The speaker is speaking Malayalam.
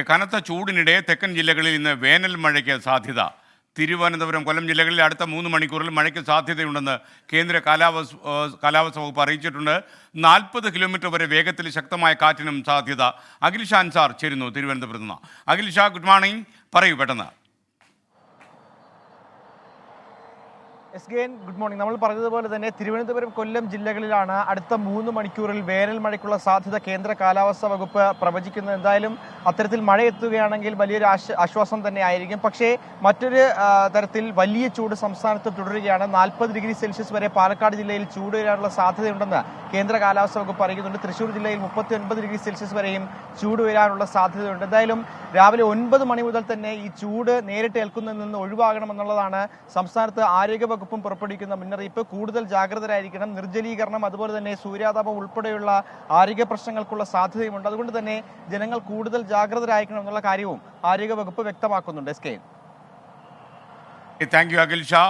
കനത്ത ചൂടിനിടെ തെക്കൻ ജില്ലകളിൽ ഇന്ന് വേനൽ മഴയ്ക്ക് സാധ്യത. തിരുവനന്തപുരം കൊല്ലം ജില്ലകളിൽ അടുത്ത മൂന്ന് മണിക്കൂറിൽ മഴയ്ക്ക് സാധ്യതയുണ്ടെന്ന് കേന്ദ്ര കാലാവസ്ഥ കാലാവസ്ഥ വകുപ്പ് അറിയിച്ചിട്ടുണ്ട്. നാൽപ്പത് കിലോമീറ്റർ വരെ വേഗത്തിൽ ശക്തമായ കാറ്റിനും സാധ്യത. അഖിൽ ഷാൻ സാർ ചേരുന്നു തിരുവനന്തപുരത്ത് നിന്ന്. Akhil Shah good morning. പറയൂ പെട്ടെന്ന്. എസ് എൻ ഗുഡ് മോർണിംഗ് നമ്മൾ പറഞ്ഞതുപോലെ തന്നെ തിരുവനന്തപുരം കൊല്ലം ജില്ലകളിലാണ് അടുത്ത മൂന്ന് മണിക്കൂറിൽ വേനൽ മഴയ്ക്കുള്ള സാധ്യത കേന്ദ്ര കാലാവസ്ഥാ വകുപ്പ് പ്രവചിക്കുന്നത്. എന്തായാലും അത്തരത്തിൽ മഴ എത്തുകയാണെങ്കിൽ വലിയൊരു ആശ് ആശ്വാസം തന്നെ ആയിരിക്കും. പക്ഷേ മറ്റൊരു തരത്തിൽ വലിയ ചൂട് സംസ്ഥാനത്ത് തുടരുകയാണ്. നാൽപ്പത് ഡിഗ്രി സെൽഷ്യസ് വരെ പാലക്കാട് ജില്ലയിൽ ചൂട് വരാനുള്ള സാധ്യതയുണ്ടെന്ന് കേന്ദ്ര കാലാവസ്ഥാ വകുപ്പ് അറിയിക്കുന്നുണ്ട്. തൃശ്ശൂർ ജില്ലയിൽ മുപ്പത്തി ഒൻപത് ഡിഗ്രി സെൽഷ്യസ് വരെയും ചൂട് വരാനുള്ള സാധ്യതയുണ്ട്. എന്തായാലും രാവിലെ ഒൻപത് മണി മുതൽ തന്നെ ഈ ചൂട് നേരിട്ട് ഏൽക്കുന്നതിൽ നിന്ന് ഒഴിവാകണമെന്നുള്ളതാണ് സംസ്ഥാനത്ത് ആരോഗ്യവകുപ്പും പുറപ്പെടുവിക്കുന്ന മുന്നറിയിപ്പ്. കൂടുതൽ ജാഗ്രതരായിരിക്കണം. നിർജലീകരണം അതുപോലെ തന്നെ സൂര്യാതാപം ഉൾപ്പെടെയുള്ള ആരോഗ്യ പ്രശ്നങ്ങൾക്കുള്ള സാധ്യതയുമുണ്ട്. അതുകൊണ്ട് തന്നെ ജനങ്ങൾ കൂടുതൽ ജാഗ്രതരായിരിക്കണം എന്നുള്ള കാര്യവും ആരോഗ്യവകുപ്പ് വ്യക്തമാക്കുന്നുണ്ട്. Yes okay. Thank you Akhil Shah.